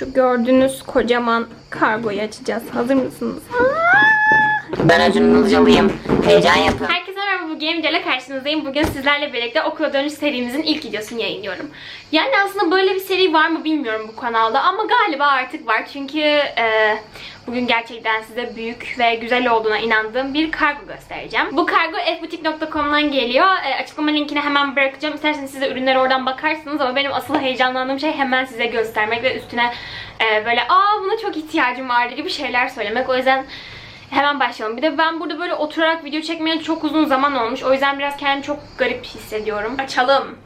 Şu gördüğünüz kocaman kargoyu açacağız. Hazır mısınız? Ben Acun Ilıcalıyım. Heyecan yapın. Herkese merhaba. Bugün videoyla karşınızdayım. Bugün sizlerle birlikte okula dönüş serimizin ilk videosunu yayınlıyorum. Yani aslında böyle bir seri var mı bilmiyorum bu kanalda ama galiba artık var. Çünkü e, bugün gerçekten size büyük ve güzel olduğuna inandığım bir kargo göstereceğim. Bu kargo fbutik.com'dan geliyor. E, açıklama linkini hemen bırakacağım. İsterseniz siz de ürünlere oradan bakarsınız ama benim asıl heyecanlandığım şey hemen size göstermek ve üstüne e, böyle aa buna çok ihtiyacım var gibi şeyler söylemek. O yüzden Hemen başlayalım. Bir de ben burada böyle oturarak video çekmeye çok uzun zaman olmuş. O yüzden biraz kendimi çok garip hissediyorum. Açalım.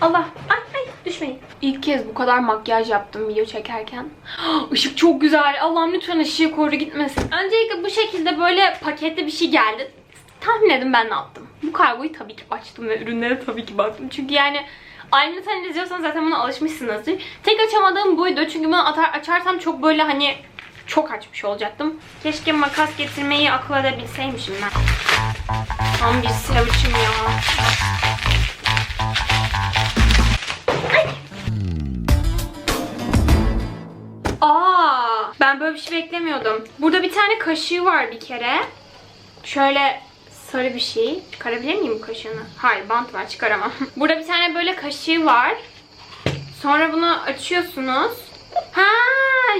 Allah. Ay ay düşmeyin. İlk kez bu kadar makyaj yaptım video çekerken. Işık çok güzel. Allah'ım lütfen ışığı koru gitmesin. Öncelikle bu şekilde böyle paketli bir şey geldi. Tahmin edin ben ne yaptım. Bu kargoyu tabii ki açtım ve ürünlere tabii ki baktım. Çünkü yani Aynı sen izliyorsanız zaten buna alışmışsınızdır. Tek açamadığım buydu. Çünkü bunu atar, açarsam çok böyle hani çok açmış olacaktım. Keşke makas getirmeyi akıl edebilseymişim ben. Tam bir savuşum ya. Aa, ben böyle bir şey beklemiyordum. Burada bir tane kaşığı var bir kere. Şöyle sarı bir şey. Çıkarabilir miyim kaşığını? Hayır, bant var, çıkaramam. Burada bir tane böyle kaşığı var. Sonra bunu açıyorsunuz.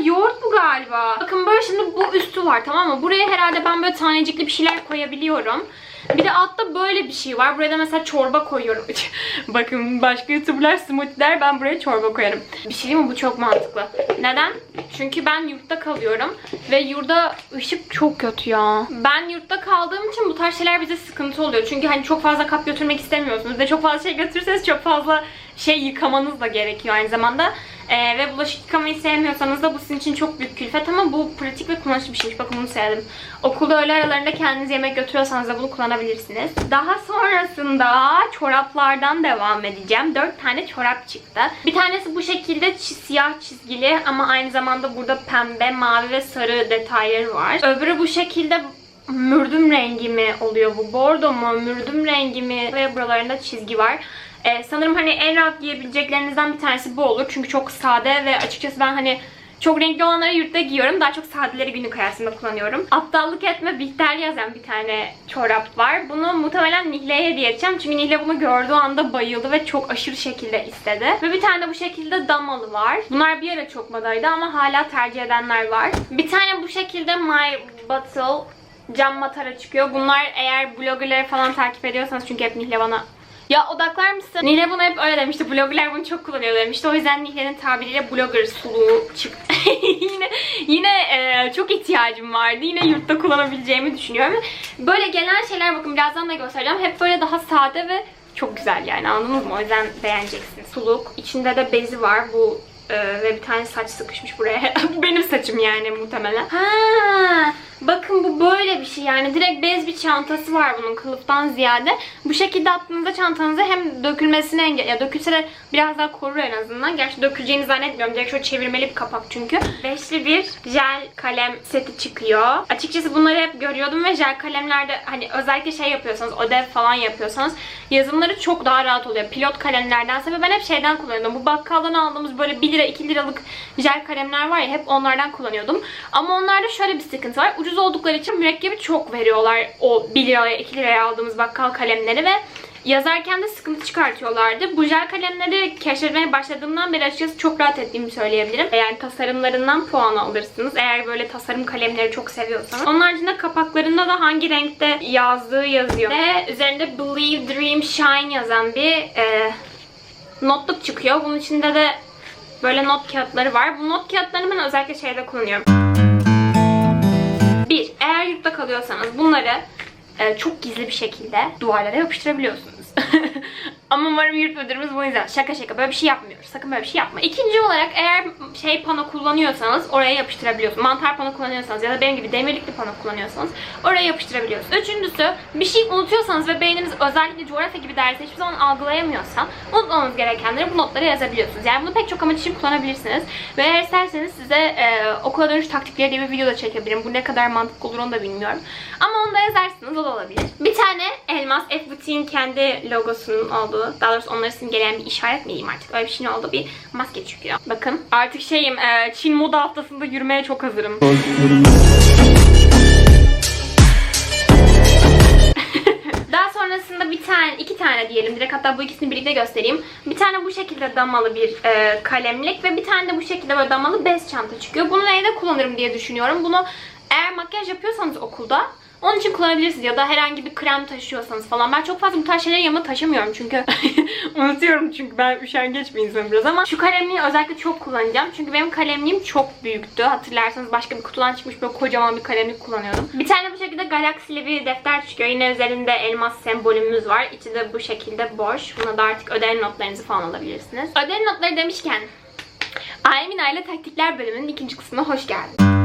Yoğurt bu galiba. Bakın böyle şimdi bu üstü var tamam mı? Buraya herhalde ben böyle tanecikli bir şeyler koyabiliyorum. Bir de altta böyle bir şey var. Buraya da mesela çorba koyuyorum. Bakın başka youtuberlar smoothie der ben buraya çorba koyarım. Bir şey değil mi? Bu çok mantıklı. Neden? Çünkü ben yurtta kalıyorum. Ve yurda ışık çok kötü ya. Ben yurtta kaldığım için bu tarz şeyler bize sıkıntı oluyor. Çünkü hani çok fazla kap götürmek istemiyorsunuz. Ve çok fazla şey götürürseniz çok fazla şey yıkamanız da gerekiyor aynı zamanda. Ee, ve bulaşık yıkamayı sevmiyorsanız da bu sizin için çok büyük külfet ama bu pratik ve kullanışlı bir şeymiş. Bakın bunu sevdim. Okulda öğle aralarında kendiniz yemek götürüyorsanız da bunu kullanabilirsiniz. Daha sonrasında çoraplardan devam edeceğim. 4 tane çorap çıktı. Bir tanesi bu şekilde siyah çizgili ama aynı zamanda burada pembe, mavi ve sarı detayları var. Öbürü bu şekilde mürdüm rengi mi oluyor bu? Bordo mu? Mürdüm rengi mi? Ve buralarında çizgi var. Ee, sanırım hani en rahat giyebileceklerinizden bir tanesi bu olur. Çünkü çok sade ve açıkçası ben hani çok renkli olanları yurtta giyiyorum. Daha çok sadeleri günlük hayatımda kullanıyorum. Aptallık etme Bihter yazan bir tane çorap var. Bunu muhtemelen Nihle'ye hediye edeceğim. Çünkü Nihle bunu gördüğü anda bayıldı ve çok aşırı şekilde istedi. Ve bir tane de bu şekilde damalı var. Bunlar bir ara çok modaydı ama hala tercih edenler var. Bir tane bu şekilde My Bottle cam matara çıkıyor. Bunlar eğer bloggerları falan takip ediyorsanız çünkü hep Nihle bana ya odaklar mısın? Nihle bunu hep öyle demişti. Bloggerlar bunu çok kullanıyor demişti. O yüzden Nihle'nin tabiriyle blogger suluğu çıktı. yine yine e, çok ihtiyacım vardı. Yine yurtta kullanabileceğimi düşünüyorum. Böyle gelen şeyler bakın birazdan da göstereceğim. Hep böyle daha sade ve çok güzel yani anladınız mı? O yüzden beğeneceksiniz. Suluk. İçinde de bezi var. Bu e, ve bir tane saç sıkışmış buraya. Bu Benim saçım yani muhtemelen. Ha, bakın bu böyle bir şey yani direkt bez bir çantası var bunun kılıftan ziyade. Bu şekilde attığınızda çantanızı hem dökülmesine engel ya dökülse de biraz daha korur en azından. Gerçi döküleceğini zannetmiyorum. Direkt şöyle çevirmeli bir kapak çünkü. Beşli bir jel kalem seti çıkıyor. Açıkçası bunları hep görüyordum ve jel kalemlerde hani özellikle şey yapıyorsanız ödev falan yapıyorsanız yazımları çok daha rahat oluyor. Pilot kalemlerdense ve ben hep şeyden kullanıyordum. Bu bakkaldan aldığımız böyle 1 lira 2 liralık jel kalemler var ya hep onlardan kullanıyordum. Ama onlarda şöyle bir sıkıntı var. Ucuz oldukları için mürekkebi çok veriyorlar o 1 liraya 2 liraya aldığımız bakkal kalemleri ve yazarken de sıkıntı çıkartıyorlardı. Bu jel kalemleri keşfetmeye başladığımdan beri açıkçası çok rahat ettiğimi söyleyebilirim. Yani tasarımlarından puan alırsınız. Eğer böyle tasarım kalemleri çok seviyorsanız. Onun haricinde kapaklarında da hangi renkte yazdığı yazıyor. Ve üzerinde Believe, Dream, Shine yazan bir e, notluk çıkıyor. Bunun içinde de böyle not kağıtları var. Bu not kağıtlarını ben özellikle şeyde kullanıyorum. Eğer yurtta kalıyorsanız bunları e, çok gizli bir şekilde duvarlara yapıştırabiliyorsunuz. Ama umarım yurt müdürümüz bunu izler. Şaka şaka böyle bir şey yapmıyoruz. Sakın böyle bir şey yapma. İkinci olarak eğer şey pano kullanıyorsanız oraya yapıştırabiliyorsunuz. Mantar pano kullanıyorsanız ya da benim gibi demirlikli pano kullanıyorsanız oraya yapıştırabiliyorsunuz. Üçüncüsü bir şey unutuyorsanız ve beyniniz özellikle coğrafya gibi dersi hiçbir zaman algılayamıyorsa unutmamamız gerekenleri bu notlara yazabiliyorsunuz. Yani bunu pek çok amaç için kullanabilirsiniz. Ve eğer isterseniz size e, okula dönüş taktikleri diye bir video da çekebilirim. Bu ne kadar mantıklı olur onu da bilmiyorum. Ama onu da yazarsınız o da olabilir. Bir tane elmas F kendi logosunun olduğu oldu. Daha doğrusu onları simgeleyen bir işaret mi diyeyim artık. Öyle bir şeyin oldu. Bir maske çıkıyor. Bakın. Artık şeyim e, Çin moda haftasında yürümeye çok hazırım. Daha sonrasında bir tane, iki tane diyelim direkt hatta bu ikisini birlikte göstereyim. Bir tane bu şekilde damalı bir e, kalemlik ve bir tane de bu şekilde böyle damalı bez çanta çıkıyor. Bunu neyde kullanırım diye düşünüyorum. Bunu eğer makyaj yapıyorsanız okulda onun için kullanabilirsiniz ya da herhangi bir krem taşıyorsanız falan. Ben çok fazla bu tarz şeyleri yanıma taşımıyorum çünkü unutuyorum çünkü ben üşengeç bir insanım biraz ama şu kalemliği özellikle çok kullanacağım. Çünkü benim kalemliğim çok büyüktü. Hatırlarsanız başka bir kutudan çıkmış böyle kocaman bir kalemlik kullanıyordum. Bir tane bu şekilde galaksili bir defter çıkıyor. Yine üzerinde elmas sembolümüz var. İçi de bu şekilde boş. Buna da artık ödev notlarınızı falan alabilirsiniz. Ödev notları demişken Alemina ile Taktikler bölümünün ikinci kısmına hoş geldiniz.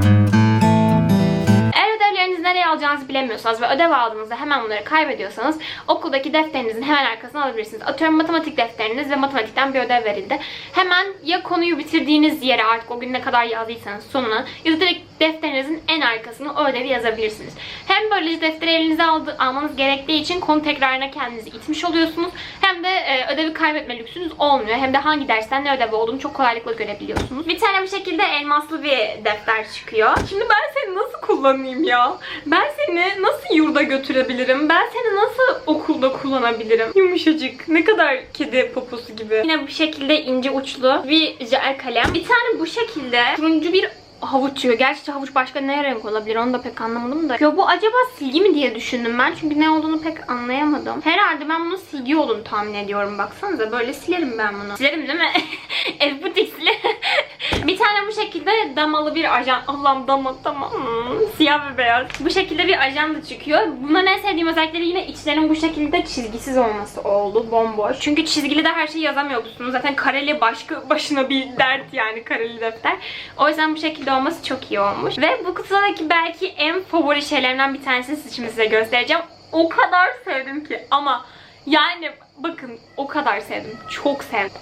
Eğer ödevlerinizi nereye alacağınızı bilemiyorsanız ve ödev aldığınızda hemen bunları kaybediyorsanız okuldaki defterinizin hemen arkasına alabilirsiniz. Atıyorum matematik defteriniz ve matematikten bir ödev verildi. Hemen ya konuyu bitirdiğiniz yere artık o gün ne kadar yazdıysanız sonuna ya da direkt defterinizin en arkasına o ödevi yazabilirsiniz. Hem böylece defteri elinize aldı, almanız gerektiği için konu tekrarına kendinizi itmiş oluyorsunuz. Hem de e, ödevi kaybetme lüksünüz olmuyor. Hem de hangi dersten ne ödevi olduğunu çok kolaylıkla görebiliyorsunuz. Bir tane bu şekilde elmaslı bir defter çıkıyor. Şimdi ben seni nasıl kullanayım ya? Ben seni nasıl yurda götürebilirim? Ben seni nasıl okulda kullanabilirim? Yumuşacık. Ne kadar kedi poposu gibi. Yine bu şekilde ince uçlu bir jel kalem. Bir tane bu şekilde turuncu bir havuç çıkıyor. Gerçi havuç başka ne renk olabilir onu da pek anlamadım da. Ya bu acaba silgi mi diye düşündüm ben. Çünkü ne olduğunu pek anlayamadım. Herhalde ben bunu silgi olduğunu tahmin ediyorum. Baksanıza böyle silerim ben bunu. Silerim değil mi? Ev butikli. bir tane bu şekilde damalı bir ajan. Allah'ım dama tamam. Hmm, siyah ve beyaz. Bu şekilde bir ajan da çıkıyor. Bunların en sevdiğim özellikleri yine içlerinin bu şekilde çizgisiz olması oldu. Bomboş. Çünkü çizgili de her şeyi yazamıyorsunuz. Zaten kareli başka başına bir dert yani kareli defter. O yüzden bu şekilde olması çok iyi olmuş. Ve bu kutudaki belki en favori şeylerimden bir tanesini size göstereceğim. O kadar sevdim ki ama yani bakın o kadar sevdim. Çok sevdim.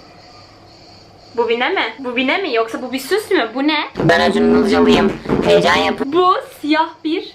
Bu bir ne mi? Bu bir ne mi? Yoksa bu bir süs mü? Bu ne? Ben Acun Ilıcalıyım. Heyecan yapın. Bu siyah bir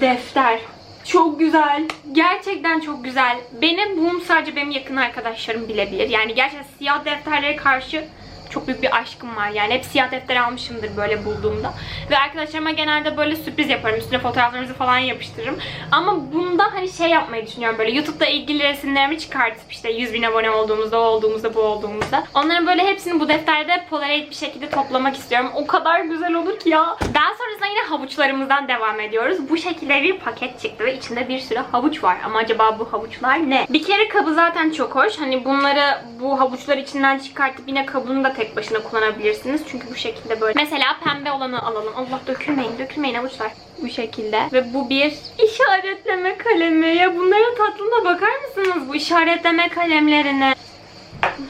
defter. Çok güzel. Gerçekten çok güzel. Benim bunu sadece benim yakın arkadaşlarım bilebilir. Yani gerçekten siyah defterlere karşı çok büyük bir aşkım var. Yani hep siyah defter almışımdır böyle bulduğumda. Ve arkadaşlarıma genelde böyle sürpriz yaparım. Üstüne fotoğraflarımızı falan yapıştırırım. Ama bunda hani şey yapmayı düşünüyorum böyle. YouTube'da ilgili resimlerimi çıkartıp işte 100 bin abone olduğumuzda, o olduğumuzda, bu olduğumuzda. Onların böyle hepsini bu defterde polaroid bir şekilde toplamak istiyorum. O kadar güzel olur ki ya. Daha sonrasında yine havuçlarımızdan devam ediyoruz. Bu şekilde bir paket çıktı ve içinde bir sürü havuç var. Ama acaba bu havuçlar ne? Bir kere kabı zaten çok hoş. Hani bunları bu havuçlar içinden çıkartıp yine kabını da tek başına kullanabilirsiniz. Çünkü bu şekilde böyle. Mesela pembe olanı alalım. Allah dökülmeyin, dökülmeyin havuçlar. Bu şekilde. Ve bu bir işaretleme kalemi. Ya bunların tatlılığına bakar mısınız? Bu işaretleme kalemlerine.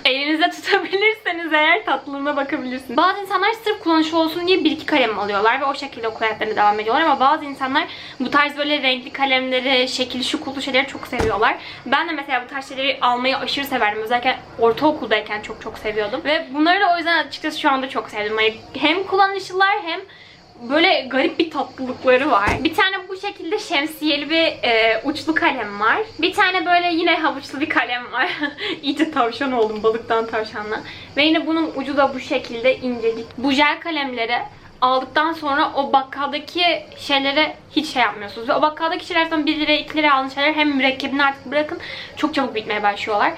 Elinizde tutabilirseniz eğer tatlılığına bakabilirsiniz. Bazı insanlar sırf kullanışlı olsun diye bir iki kalem alıyorlar ve o şekilde okul hayatlarına devam ediyorlar ama bazı insanlar bu tarz böyle renkli kalemleri, şekil şukullu şeyleri çok seviyorlar. Ben de mesela bu tarz şeyleri almayı aşırı severdim. Özellikle ortaokuldayken çok çok seviyordum. Ve bunları da o yüzden açıkçası şu anda çok sevdim. Hani hem kullanışlılar hem böyle garip bir tatlılıkları var. Bir tane bu şekilde şemsiyeli bir e, uçlu kalem var. Bir tane böyle yine havuçlu bir kalem var. İyice tavşan oldum balıktan tavşanla. Ve yine bunun ucu da bu şekilde incecik. Bu jel kalemleri aldıktan sonra o bakkaldaki şeylere hiç şey yapmıyorsunuz. Ve o bakkaldaki şeylerden 1 liraya 2 liraya alınan şeyler hem mürekkebini artık bırakın çok çabuk bitmeye başlıyorlar.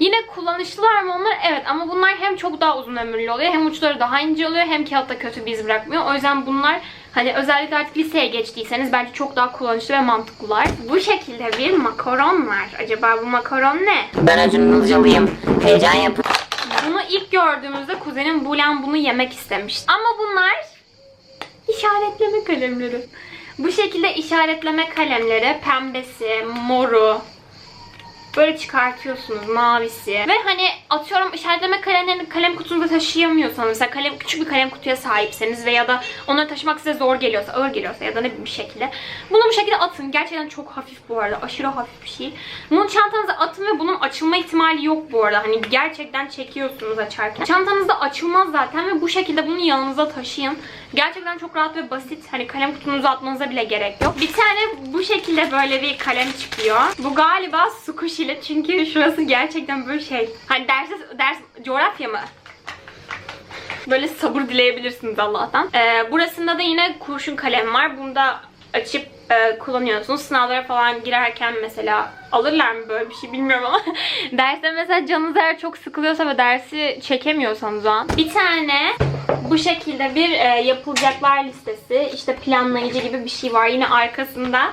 Yine kullanışlılar mı onlar? Evet ama bunlar hem çok daha uzun ömürlü oluyor hem uçları daha ince oluyor hem kağıtta kötü bir iz bırakmıyor. O yüzden bunlar hani özellikle artık liseye geçtiyseniz bence çok daha kullanışlı ve mantıklılar. Bu şekilde bir makaron var. Acaba bu makaron ne? Ben Acun Ilıcalıyım. Heyecan yapın. Bunu ilk gördüğümüzde kuzenim Bulen bunu yemek istemişti. Ama bunlar işaretleme kalemleri. Bu şekilde işaretleme kalemleri pembesi, moru, böyle çıkartıyorsunuz mavisi. Ve hani atıyorum işaretleme kalemlerini kalem kutunuza taşıyamıyorsanız mesela kalem küçük bir kalem kutuya sahipseniz veya da onları taşımak size zor geliyorsa, ağır geliyorsa ya da ne bir şekilde. Bunu bu şekilde atın. Gerçekten çok hafif bu arada. Aşırı hafif bir şey. Bunu çantanıza atın ve bunun açılma ihtimali yok bu arada. Hani gerçekten çekiyorsunuz açarken. Çantanızda açılmaz zaten ve bu şekilde bunu yanınıza taşıyın. Gerçekten çok rahat ve basit. Hani kalem kutunuza atmanıza bile gerek yok. Bir tane bu şekilde böyle bir kalem çıkıyor. Bu galiba Sukushi yeşili çünkü şurası gerçekten böyle şey. Hani derse ders coğrafya mı? Böyle sabır dileyebilirsiniz Allah'tan. Ee, burasında da yine kurşun kalem var. Bunu da açıp e, kullanıyorsunuz. Sınavlara falan girerken mesela alırlar mı böyle bir şey bilmiyorum ama derste mesela canınız eğer çok sıkılıyorsa ve dersi çekemiyorsanız o an bir tane bu şekilde bir e, yapılacaklar listesi işte planlayıcı gibi bir şey var yine arkasında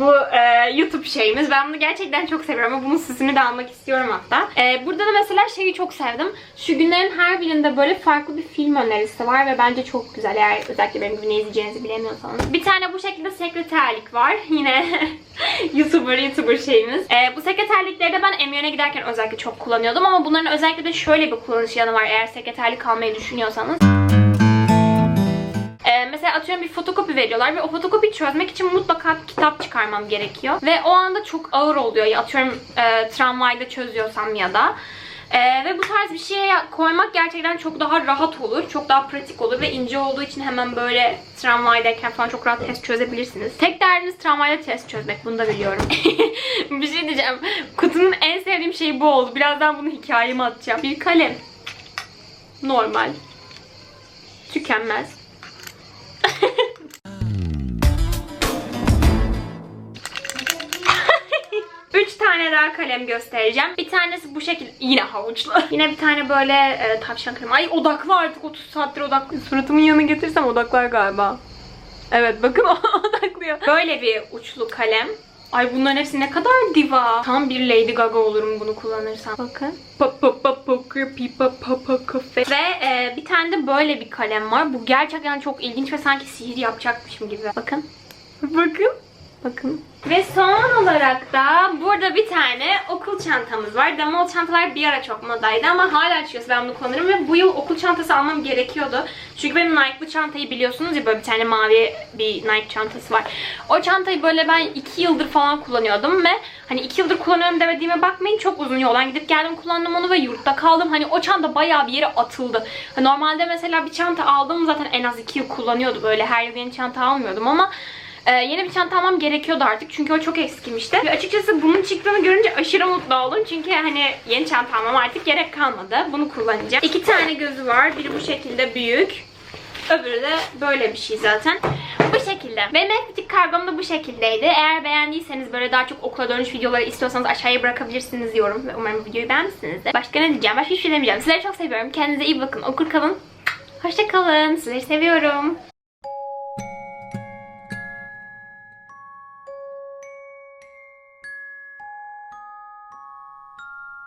bu e, YouTube şeyimiz. Ben bunu gerçekten çok seviyorum ama bunun süsünü de almak istiyorum hatta. E, burada da mesela şeyi çok sevdim. Şu günlerin her birinde böyle farklı bir film önerisi var ve bence çok güzel eğer özellikle benim gibi ne izleyeceğinizi bilemiyorsanız. Bir tane bu şekilde sekreterlik var. Yine YouTuber YouTuber şeyimiz. E, bu sekreterlikleri de ben Emyon'a giderken özellikle çok kullanıyordum ama bunların özellikle de şöyle bir kullanış yanı var eğer sekreterlik almayı düşünüyorsanız. Mesela atıyorum bir fotokopi veriyorlar ve o fotokopiyi çözmek için mutlaka bir kitap çıkarmam gerekiyor. Ve o anda çok ağır oluyor. Ya atıyorum e, tramvayda çözüyorsam ya da. Ee, ve bu tarz bir şeye koymak gerçekten çok daha rahat olur. Çok daha pratik olur ve ince olduğu için hemen böyle tramvaydayken falan çok rahat test çözebilirsiniz. Tek derdiniz tramvayda test çözmek. Bunu da biliyorum. bir şey diyeceğim. Kutunun en sevdiğim şeyi bu oldu. Birazdan bunu hikayeme atacağım. Bir kalem. Normal. Tükenmez. Daha kalem göstereceğim. Bir tanesi bu şekilde yine havuçlu. Yine bir tane böyle e, tavşan kalemi. Ay odaklı artık 30 saattir odaklı. Suratımın yanına getirsem odaklar galiba. Evet bakın odaklıyor. Böyle bir uçlu kalem. Ay bunların hepsi ne kadar diva. Tam bir Lady Gaga olurum bunu kullanırsam. Bakın. Ve e, bir tane de böyle bir kalem var. Bu gerçekten çok ilginç ve sanki sihir yapacakmışım gibi. Bakın. Bakın. Bakın. Ve son olarak da burada bir tane okul çantamız var. Damalı çantalar bir ara çok modaydı ama hala açıkçası ben bunu kullanırım ve bu yıl okul çantası almam gerekiyordu. Çünkü benim Nike'lı çantayı biliyorsunuz ya böyle bir tane mavi bir Nike çantası var. O çantayı böyle ben 2 yıldır falan kullanıyordum ve hani 2 yıldır kullanıyorum demediğime bakmayın çok uzun yoldan gidip geldim kullandım onu ve yurtta kaldım. Hani o çanta bayağı bir yere atıldı. Normalde mesela bir çanta aldım zaten en az 2 yıl kullanıyordu böyle her yıl yeni çanta almıyordum ama ee, yeni bir çanta almam gerekiyordu artık çünkü o çok eskimişti. Ve açıkçası bunun çıktığını görünce aşırı mutlu oldum. Çünkü hani yeni çanta almam artık gerek kalmadı. Bunu kullanacağım. İki tane gözü var. Biri bu şekilde büyük. Öbürü de böyle bir şey zaten. Bu şekilde. Benim Efbitik kargom da bu şekildeydi. Eğer beğendiyseniz böyle daha çok okula dönüş videoları istiyorsanız aşağıya bırakabilirsiniz yorum. Ve umarım videoyu beğenmişsinizdir. Başka ne diyeceğim? Başka hiçbir şey demeyeceğim. Sizleri çok seviyorum. Kendinize iyi bakın. Okur kalın. Hoşça kalın. Sizleri seviyorum.